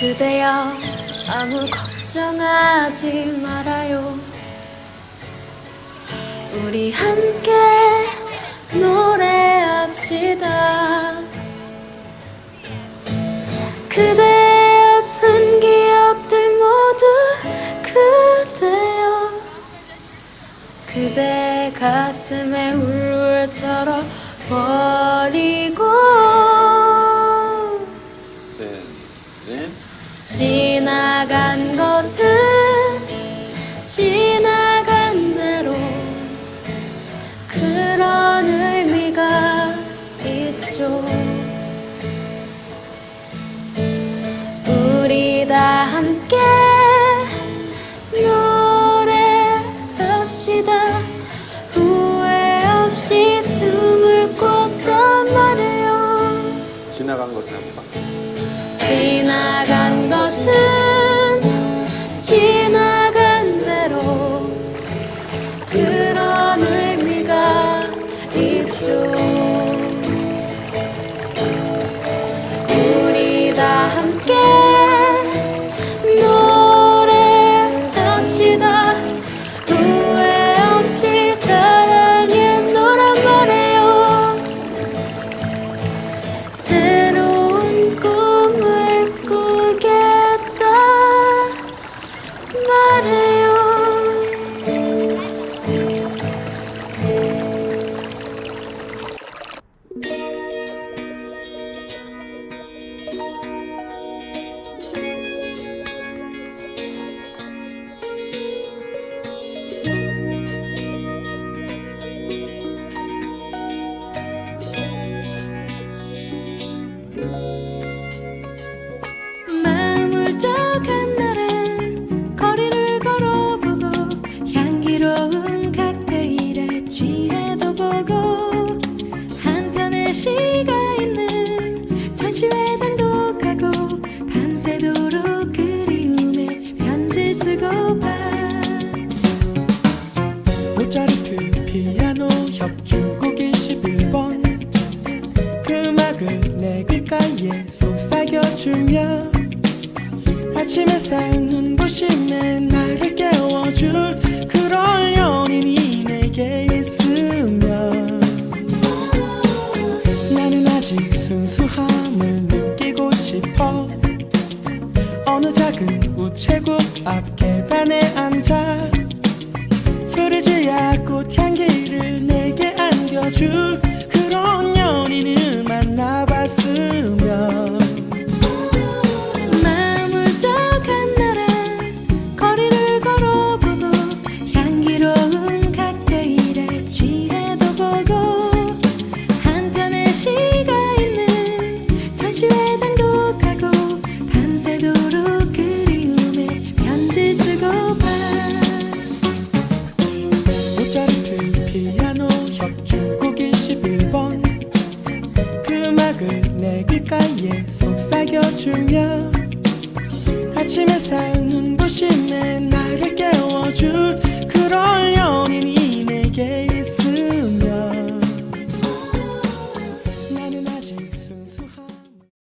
거예요. 아무 걱정하지 말아요. 우리 함께 노래합시다. 그대 아픈 기억들 모두 그대여 그대 가슴에 울울 털어 버리고 지나간 한번. 지나간 것은 아침 햇살 눈부심에 나를 깨워줄 그럴 연인이 내게 있으면 나는 아직 순수함을 느끼고 싶어. 어느 작은 우체국 앞 계단에 앉아 프리지아 꽃향기를 내게 안겨줄 주며 아침 햇살 눈부심에 나를 깨워줄 그럴